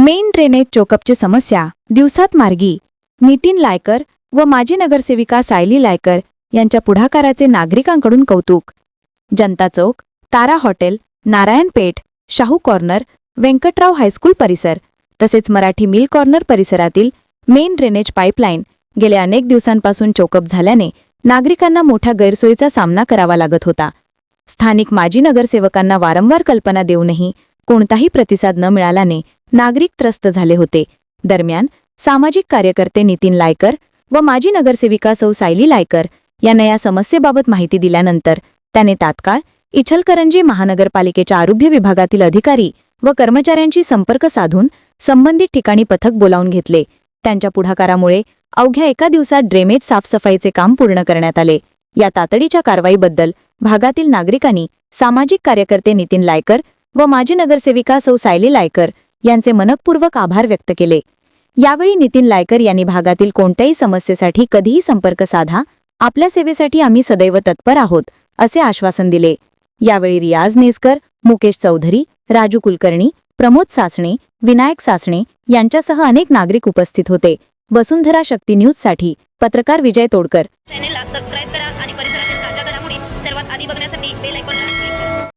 Main drainage चोकअपची समस्या दिवसात मार्गी. नितीन लायकर व माजी नगरसेविका सायली लायकर यांच्या पुढाकाराचे नागरिकांकडून कौतुक. Janata Chowk Tara hotel Narayanpeth Shahu corner Vyankatrao high school परिसर तसेच मराठी मिल कॉर्नर परिसरातील मेन ड्रेनेज पाईपलाईन गेल्या अनेक दिवसांपासून चोकअप झाल्याने नागरिकांना मोठ्या गैरसोयीचा सामना करावा लागत होता. स्थानिक माजी नगरसेवकांना वारंवार कल्पना देऊनही कोणताही प्रतिसाद न मिळाल्याने नागरिक त्रस्त झाले होते. दरम्यान सामाजिक कार्यकर्ते नितीन लायकर व माजी नगरसेविका सौ सायली लायकर यांना या समस्येबाबत माहिती दिल्यानंतर त्याने तात्काळ इचलकरंजी महानगरपालिकेच्या आरोग्य विभागातील अधिकारी व कर्मचाऱ्यांशी संपर्क साधून संबंधित ठिकाणी पथक बोलावून घेतले. त्यांच्या पुढाकारामुळे अवघ्या एका दिवसात ड्रेमेज साफसफाईचे काम पूर्ण करण्यात आले. या तातडीच्या कारवाईबद्दल भागातील नागरिकांनी सामाजिक कार्यकर्ते नितीन लायकर व माजी नगरसेविका सौ सायली लायकर यांचे मनकपूर्वक आभार व्यक्त केले. यावेळी नितीन लायकर यांनी भागातील कोणत्याही समस्येसाठी कधीही संपर्क साधा आपल्या सेवेसाठी आम्ही सदैव तत्पर आहोत असे आश्वासन दिले. यावेळी रियाज नेसकर मुकेश चौधरी राजू कुलकर्णी प्रमोद सासणे विनायक सासणे यांच्यासह अनेक नागरिक उपस्थित होते. वसुंधरा शक्ती न्यूजसाठी पत्रकार विजय तोडकर. चॅनेलला सबस्क्राईब करा आणि परिसरातील ताज्या घडामोडी सर्वात आधी बघण्यासाठी बेल ऐकून